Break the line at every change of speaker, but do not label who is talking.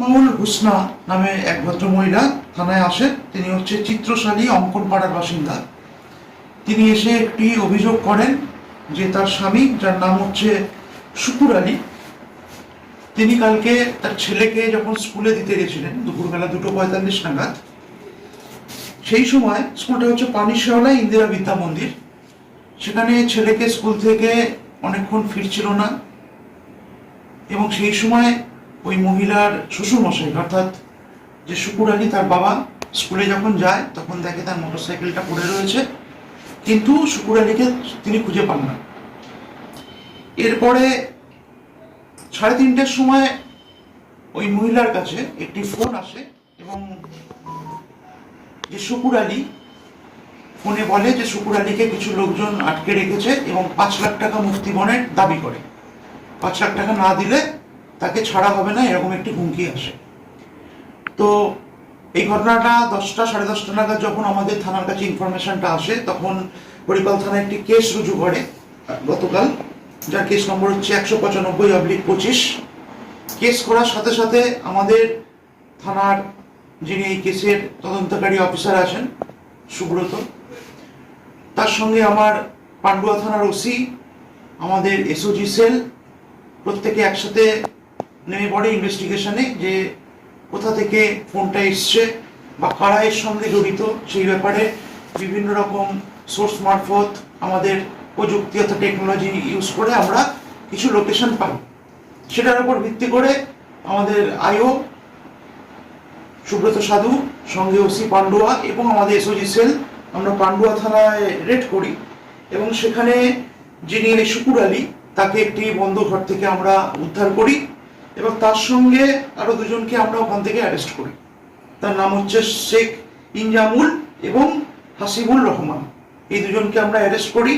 মামুল হুসনা নামে এক ভদ্র মহিলা থানায় আসেন তিনি হচ্ছে চিত্রশালী অঙ্কন পাড়ার বাসিন্দা। তিনি এসে একটি অভিযোগ করেন যে তার স্বামী, যার নাম হচ্ছে শুকুর আলী, তিনি কালকে তার ছেলেকে যখন স্কুলে দিতে গেছিলেন, দুপুরবেলা দুটো পঁয়তাল্লিশ নাগাদ, সেই সময় স্কুলটা হচ্ছে পানিশেওলা ইন্দিরা বিদ্যা মন্দির। সেখানে ছেলেকে স্কুল থেকে অনেকক্ষণ ফিরছিল না এবং সেই সময় ওই মহিলার শ্বশুরমশাই, অর্থাৎ যে শুকুর আলী তার বাবা স্কুলে যখন যায়, তখন দেখে তার মোটরসাইকেলটা পড়ে রয়েছে। কিন্তু শুকুর আলীকে তিনি খুঁজে পান না। এরপরে সাড়ে তিনটের সময় ওই মহিলার কাছে একটি ফোন আসে এবং যে শুকুর আলী ফোনে বলে যে শুকুর আলীকে কিছু লোকজন আটকে রেখেছে এবং পাঁচ লাখ টাকা মুক্তিপণের দাবি করে। পাঁচ লাখ টাকা না দিলে তাকে ছাড়া হবে না, এরকম একটি হুমকি আসে। তো এই ঘটনাটা দশটা, সাড়ে দশটা নাগাদ যখন আমাদের থানার কাছে ইনফরমেশনটা আসে, তখন বরিপাল থানায় একটি কেস রুজু করে গতকাল, যার কেস নম্বর হচ্ছে একশো পঁচানব্বই অবলিক পঁচিশ। কেস করার সাথে সাথে আমাদের থানার যিনি এই কেসের তদন্তকারী অফিসার আছেন, সুব্রত, তার সঙ্গে আমার পান্ডুয়া থানার ওসি, আমাদের এসওজি সেল প্রত্যেকে একসাথে নেমে পড়ে ইনভেস্টিগেশনে যে কোথা থেকে ফোনটা এসছে বা কারা এর সঙ্গে জড়িত সেই ব্যাপারে বিভিন্ন রকম সোর্স মারফত আমাদের প্রযুক্তি অর্থাৎ টেকনোলজি ইউজ করে আমরা কিছু লোকেশন পাই। সেটার উপর ভিত্তি করে আমাদের আইও, সুব্রত সাধু, সঙ্গে ওসি পান্ডুয়া এবং আমাদের এসওজি সেল আমরা পান্ডুয়া থানায় রেড করি এবং সেখানে যিনি শুকুর আলী, তাকে একটি বন্ধ ঘর থেকে আমরা উদ্ধার করি। এবং তার সঙ্গে আরও দুজনকে আমরা ওখান থেকে অ্যারেস্ট করি। তার নাম হচ্ছে শেখ ইনজামুল এবং হাসিবুল রহমান। এই দুজনকে আমরা অ্যারেস্ট করি।